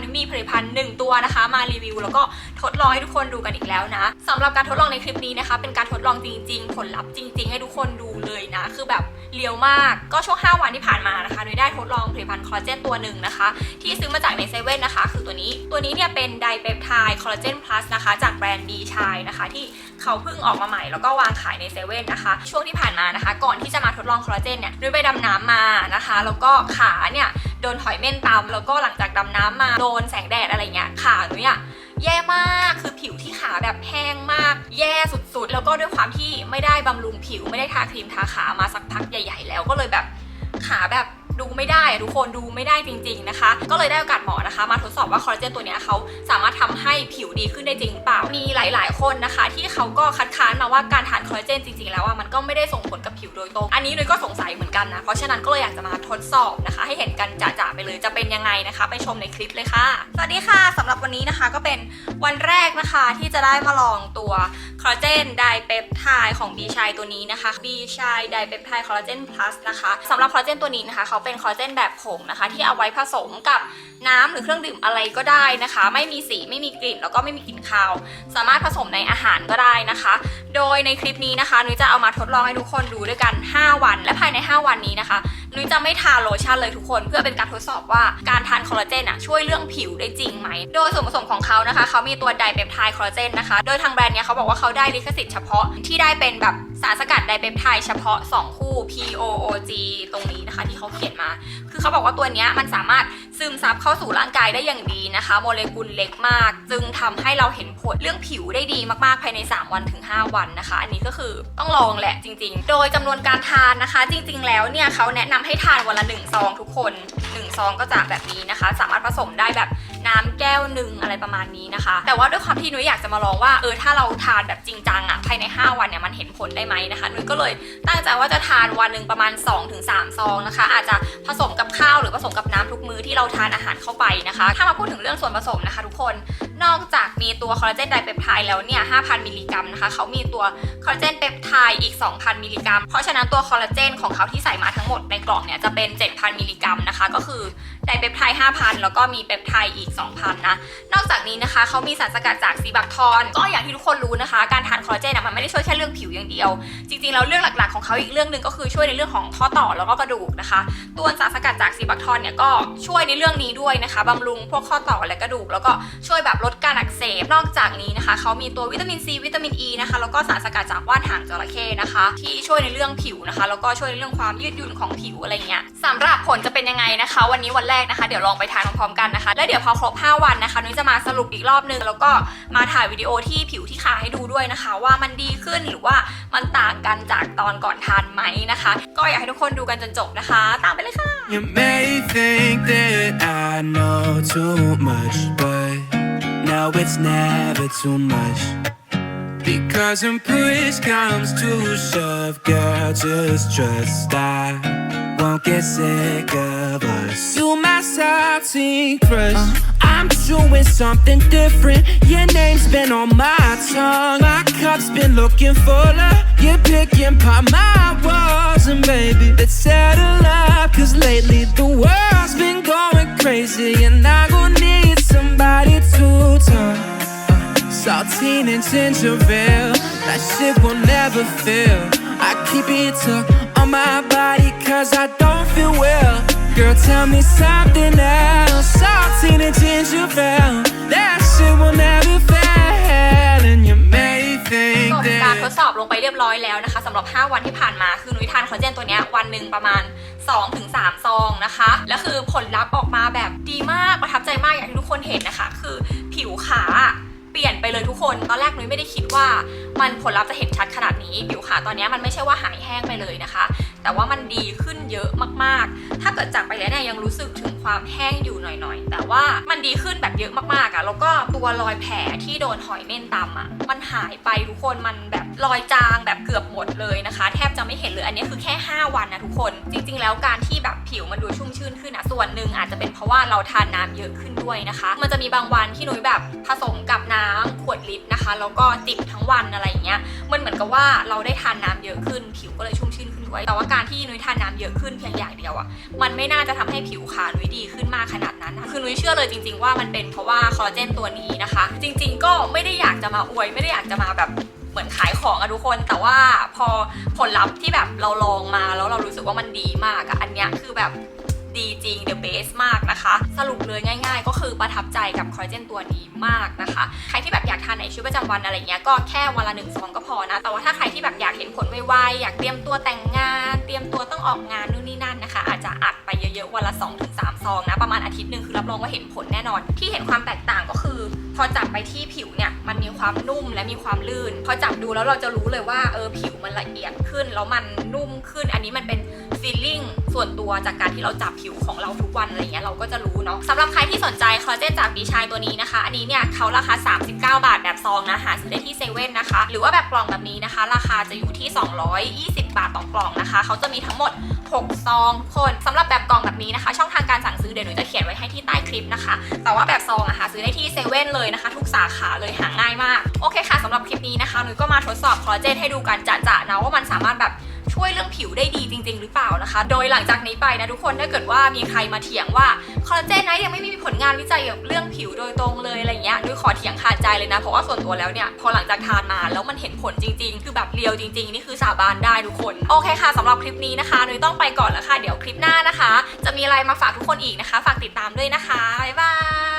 นุ้ยมีผลิตภัณฑ์หนึ่งตัวนะคะ มารีวิว แล้วก็ทดลองให้ทุกคนดูกันอีกแล้วนะสำหรับการทดลองในคลิปนี้นะคะ เป็นการทดลองจริง ๆ ผลลัพธ์จริง ๆ ให้ทุกคนดูเลยนะ คือแบบเลียวมากก็ช่วง 5 วันที่ผ่านมานะคะนุ้ยได้ทดลองผลิตภัณฑ์คอลลาเจนตัวหนึ่งนะคะ ที่ซื้อมาจากในเซเว่นนะคะ คือตัวนี้ตัวนี้เนี่ยเป็นไดเปปไทด์คอลลาเจนพลัสนะคะ จากแบรนด์ดีชายนะคะ ที่เขาเพิ่งออกมาใหม่ แล้วก็วางขายในเซเว่นนะคะ ช่วงที่ผ่านมานะคะ ก่อนที่จะมาทดลองคอลลาเจนเนี่ยนุ้ยไปดำน้ำมานะคะ แล้วก็ขาเนี่ยโดนหอยเม่นตำแล้วก็หลังจากดำน้ำมาโดนแสงแดดอะไรเงี้ยขาหนูเนี่ยแย่มากคือผิวที่ขาแบบแห้งมาก แย่สุดๆ แล้วก็ด้วยความที่ไม่ได้บำรุงผิวไม่ได้ทาครีมทาขามาสักพักใหญ่ ๆ แล้วก็เลยแบบขาแบบ ดูไม่ได้อะทุกคนดูไม่ได้จริง ๆนะคะ ก็เลยได้โอกาสหมอนะคะ มาทดสอบว่าคอลลาเจนตัวนี้เขาสามารถทำให้ผิวดีขึ้นได้จริงหรือเปล่ามีหลาย ๆ คนนะคะ ที่เขาก็คัดค้านมาว่าการทานคอลลาเจนจริง ๆ แล้วว่ามันก็ไม่ได้ส่งผลกับผิวโดยตรง อันนี้เลยก็สงสัยเหมือนกันนะ เพราะฉะนั้นก็เลยอยากจะมาทดสอบนะคะ ให้เห็นกันจ่าๆไปเลยจะเป็นยังไงนะคะ ไปชมในคลิปเลยค่ะ สวัสดีค่ะสำหรับวันนี้นะคะก็เป็นวันแรกนะคะที่จะได้มาลองตัวคอลลาเจนไดเปปไทด์ของบีชายตัวนี้นะคะบีชายไดเปปไทด์คอลลาเจนพลัสนะคะสำหรับคอลลาเจนตัวนี้นะคะเขาเป็นคอลลาเจนแบบผงนะคะ ที่เอาไว้ผสมกับน้ำหรือเครื่องดื่มอะไรก็ได้นะคะ ไม่มีสีไม่มีกลิ่นแล้วก็ไม่มีกลิ่นคาว สามารถผสมในอาหารก็ได้นะคะ โดยในคลิปนี้นะคะนุ้ยจะเอามาทดลองให้ทุกคนดูด้วยกัน 5 วัน และภายใน 5 วันนี้นะคะนุ้ยจะไม่ทาโลชั่นเลยทุกคน เพื่อเป็นการทดสอบว่าการทานคอลลาเจนอะช่วยเรื่องผิวได้จริงไหม โดยส่วนผสมของเขานะคะเขามีตัวไดเปปไทด์คอลลาเจนนะคะ โดยทางแบรนด์เนี้ยเขาบอกว่าเขาได้ลิขสิทธิ์เฉพาะที่ได้เป็นแบบ สารสกัดไดเปปไทด์เฉพาะ 2 คู่ POOG ตรงนี้นะคะที่เขาเขียนมา คือเขาบอกว่าตัวนี้มันสามารถซึมซับเข้าสู่ร่างกายได้อย่างดีนะคะ โมเลกุลเล็กมาก จึงทำให้เราเห็นผลเรื่องผิวได้ดีมากๆ ภายใน 3 วันถึง 5 วันนะคะ อันนี้ก็คือต้องลองแหละจริง ๆ โดยจำนวนการทานนะคะ จริง ๆ แล้วเนี่ยเขาแนะนำให้ทานวันละ1ซองทุกคน1ซองก็จะแบบนี้นะคะ สามารถผสมได้แบบ น้ำแก้วหนึ่งอะไรประมาณนี้นะคะ แต่ว่าด้วยความที่นุ้ยอยากจะมาลองว่าเออถ้าเราทานแบบจริงจังอะภายใน 5 วันเนี่ยมันเห็นผลได้ไหมนะคะนุ้ยก็เลยตั้งใจว่าจะทานวันหนึ่งประมาณ 2-3 ซองนะคะ อาจจะผสมกับข้าวหรือผสมกับน้ำทุกมื้อที่เราทานอาหารเข้าไปนะคะ ถ้ามาพูดถึงเรื่องส่วนผสมนะคะ ทุกคนนอกจากมีตัวคอลลาเจนไดเปปไทด์แล้วเนี่ย 5,000 มิลลิกรัมนะคะ เขามีตัวคอลลาเจนเปปไทด์อีก 2,000 มิลลิกรัม เพราะฉะนั้นตัวคอลลาเจนของเขาที่ใส่มาทั้งหมดในกล่องเนี่ยจะเป็น 7,000 มิลลิกรัมนะคะ ก็คือ ไดเปปไทด์5,000 แล้วก็มีเปปไทด์อีก 2,000 นะ นอกจากนี้นะคะเขามีสารสกัดจากซีบักทอน ก็อย่างที่ทุกคนรู้นะคะ การทานคอลลาเจนอะมันไม่ได้ช่วยแค่เรื่องผิวอย่างเดียว จริงๆแล้วเรื่องหลักๆของเขาอีกเรื่องหนึ่งก็คือช่วยในเรื่องของข้อต่อแล้วก็กระดูกนะคะ ตัวสารสกัดจากซีบักทอนเนี่ยก็ช่วยในเรื่องนี้ด้วยนะคะบำรุงพวกข้อต่อและกระดูก แล้วก็ช่วยแบบลดการอักเสบ นอกจากนี้ นะคะเขามีตัววิตามินซีวิตามินอ e ีนะคะแล้วก็สารสกัดจากว่านหางจระเข้นะคะ ที่ช่วยในเรื่องผิวนะคะ แล้วก็ช่วยในเรื่องความยืดหยุ่นของผิวอะไรเงี้ยสำหรับผลจะเป็นยังไงนะคะ วันนี้วันแรกนะคะ เดี๋ยวลองไปทานพร้อมๆกันนะคะ แล้วเดี๋ยวพอครบ 5 วันนะคะนุ้ยจะมาสรุปอีกรอบนึง แล้วก็มาถ่ายวิดีโอที่ผิวที่ขาให้ดูด้วยนะคะ ว่ามันดีขึ้นหรือว่ามันต่างกันจากตอนก่อนทานไหมนะคะ ก็อยากให้ทุกคนดูกันจนจบนะคะ ตามไปเลยค่ะ You may think that I know too much, but no, it's never too much. Because when push comes to shove, girl, just trust I won't get sick of us. You my salty crush. I'm doing something different. Your name's been on my tongue. My cup's been looking fuller. You're picking by my walls, and baby, let's settle up. Cause lately the world's been going crazy, and I Saltine and ginger ale, that shit will never fail. I keep it tucked on my body cause I don't feel well. Girl, tell me something else. Saltine and ginger ale, that shit will never fail. And you may think จบการทด that. สอบลงไปเรียบร้อยแล้วนะคะสำหรับ 5 วันที่ผ่านมาคือนุ้ยทานคอลลาเจนตัวเนี้ยวันหนึ่งประมาณ 2-3 ซองนะคะ แล้วคือผลลัพธ์ออกมาแบบดีมากประทับใจมากอย่างที่ทุกคนเห็นนะคะ คือผิวขา เปลี่ยนไปเลยทุกคน ตอนแรกนุ้ยไม่ได้คิดว่า มันผลลัพธ์จะเห็นชัดขนาดนี้ผิวขาตอนนี้มันไม่ใช่ว่าหายแห้งไปเลยนะคะ แต่ว่ามันดีขึ้นเยอะมากๆ ถ้าเกิดจากไปแล้วเนี่ยยังรู้สึกถึงความแห้งอยู่หน่อยๆ แต่ว่ามันดีขึ้นแบบเยอะมากๆอะ่ะแล้วก็ตัวรอยแผลที่โดนหอยเม่นตำอะ่ะมันหายไปทุกคนมันแบบรอยจางแบบเกือบหมดเลยนะคะ แทบจะไม่เห็นเลยอันนี้คือแค่ 5 วันนะทุกคน จริง ๆ แล้วการที่แบบผิวมันดูชุ่มชื่นขึ้นอะส่วนหนึ่งอาจจะเป็นเพราะว่าเราทานน้ำเยอะขึ้นด้วยนะคะ มันจะมีบางวันที่นุ้ยแบบผสมกับน้ำขวดลิตรนะคะ แล้วก็จิบทั้งวันอะไรอย่างเงี้ยมันเหมือนกับว่าเราได้ทานน้ำเยอะขึ้น ผิวก็เลยชุ่มชื่นขึ้นด้วยแต่ว่าการที่นุ้ยทานน้ำเยอะขึ้นเพียงอย่างเดียวอะมันไม่น่าจะทำให้ผิวขานุ้ยดีขึ้นมากขนาดนั้นคือนุ้ยเชื่อเลยจริง ๆ ว่ามันเป็นเพราะว่าคอลลาเจนตัวนี้นะคะ จริง ๆ ก็ไม่ได้อยากจะมาอวย ไม่ได้อยากจะมาแบบเหมือนขายของอะทุกคน แต่ว่าพอผลลัพธ์ที่แบบเราลองมาแล้วเรารู้สึกว่ามันดีมากอะอันเนี้ยคือแบบดีจริง the best มากนะคะ สรุปเลยง่าย ๆ ก็คือประทับใจกับคอลลาเจนตัวนี้มากนะคะ ใคร ทานในชีวิตประจำวันอะไรเงี้ยก็แค่วันละหนึ่งซองก็พอนะ แต่ว่าถ้าใครที่แบบอยากเห็นผลไวๆอยากเตรียมตัวแต่งงาน เตรียมตัวต้องออกงานนู่นนี่นั่นนะ อาจจะอัดไปเยอะๆวันละ2อถึงสซองนะ ประมาณอาทิตย์หนึ่งคือรับรองว่าเห็นผลแน่นอน ที่เห็นความแตกต่างก็คือ พอจับไปที่ผิวเนี่ยมันมีความนุ่มและมีความลื่น พอจับดูแล้วเราจะรู้เลยว่าเออผิวมันละเอียดขึ้นแล้วมันนุ่มขึ้น อันนี้มันเป็นฟีลลิ่งส่วนตัวจากการที่เราจับผิวของเราทุกวันอะไรเงี้ยเราก็จะรู้เนาะสำหรับใครที่สนใจคอลลาเจนจากบีชายตัวนี้นะคะ อันนี้เนี่ยเขาราคา 39 บาทแบบซองนะหาซื้อได้ที่เซเว่นนะคะ หรือว่าแบบกล่องแบบนี้นะคะ ราคาจะอยู่ที่ 220 บาทต่อกล่องนะคะ เขาจะมีทั้งหมด 6 ซองคนสำหรับแบบกล่องแบบนี้นะคะ ช่องทางการสั่งซื้อเดี๋ยวหนูจะเขียนไว้ให้ที่ใต้คลิปนะคะ แต่ว่าแบบซองอะหาซื้อได้ที่เซเว่นเลยนะคะ ทุกสาขาเลยหาง่ายมากโอเคค่ะสำหรับคลิปนี้นะคะหนูก็มาทดสอบคอลลาเจนให้ดูกันจะๆนะว่ามันสามารถแบบช่วยเรื่องผิวได้ดีจริง ๆ หรือเปล่านะคะ โดยหลังจากนี้ไปนะทุกคนถ้าเกิดว่ามีใครมาเถียงว่าคอลลาเจนนะยังไม่มีผลงานวิจัยเกี่ยวกับเรื่องผิวโดยตรงเลยอะไรเงี้ยนุ้ยขอเถียงขาดใจเลยนะ เพราะว่าส่วนตัวแล้วเนี่ยพอหลังจากทานมาแล้วมันเห็นผลจริง ๆ คือแบบเรียวจริง ๆ นี่คือสาบานได้ทุกคน โอเคค่ะสำหรับคลิปนี้นะคะนุ้ยต้องไปก่อนแล้วค่ะเดี๋ยวคลิปหน้านะคะ จะมีอะไรมาฝากทุกคนอีกนะคะ ฝากติดตามด้วยนะคะ บ๊ายบาย